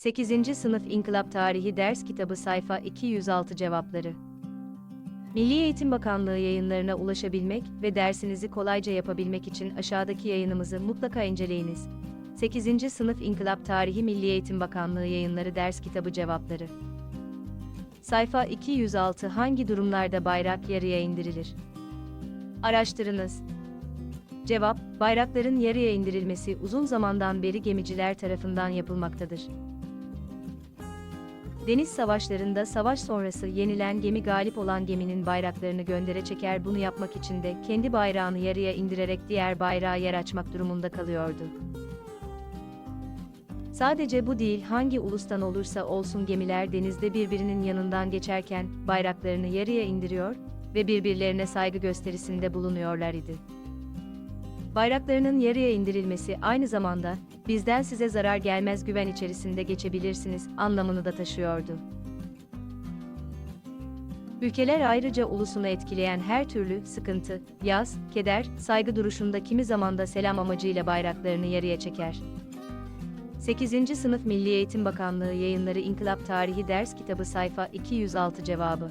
8. Sınıf İnkılap Tarihi Ders Kitabı Sayfa 206 Cevapları Milli Eğitim Bakanlığı yayınlarına ulaşabilmek ve dersinizi kolayca yapabilmek için aşağıdaki yayınımızı mutlaka inceleyiniz. 8. Sınıf İnkılap Tarihi Milli Eğitim Bakanlığı Yayınları Ders Kitabı Cevapları Sayfa 206 Hangi durumlarda bayrak yarıya indirilir? Araştırınız. Cevap, bayrakların yarıya indirilmesi uzun zamandan beri gemiciler tarafından yapılmaktadır. Deniz savaşlarında savaş sonrası yenilen gemi galip olan geminin bayraklarını göndere çeker bunu yapmak için de kendi bayrağını yarıya indirerek diğer bayrağa yer açmak durumunda kalıyordu. Sadece bu değil hangi ulustan olursa olsun gemiler denizde birbirinin yanından geçerken bayraklarını yarıya indiriyor ve birbirlerine saygı gösterisinde bulunuyorlar idi. Bayraklarının yarıya indirilmesi aynı zamanda bizden size zarar gelmez güven içerisinde geçebilirsiniz anlamını da taşıyordu. Ülkeler ayrıca ulusunu etkileyen her türlü sıkıntı, yaz, keder, saygı duruşunda kimi zamanda selam amacıyla bayraklarını yarıya çeker. 8. Sınıf Milli Eğitim Bakanlığı Yayınları İnkılap Tarihi Ders Kitabı Sayfa 206 Cevabı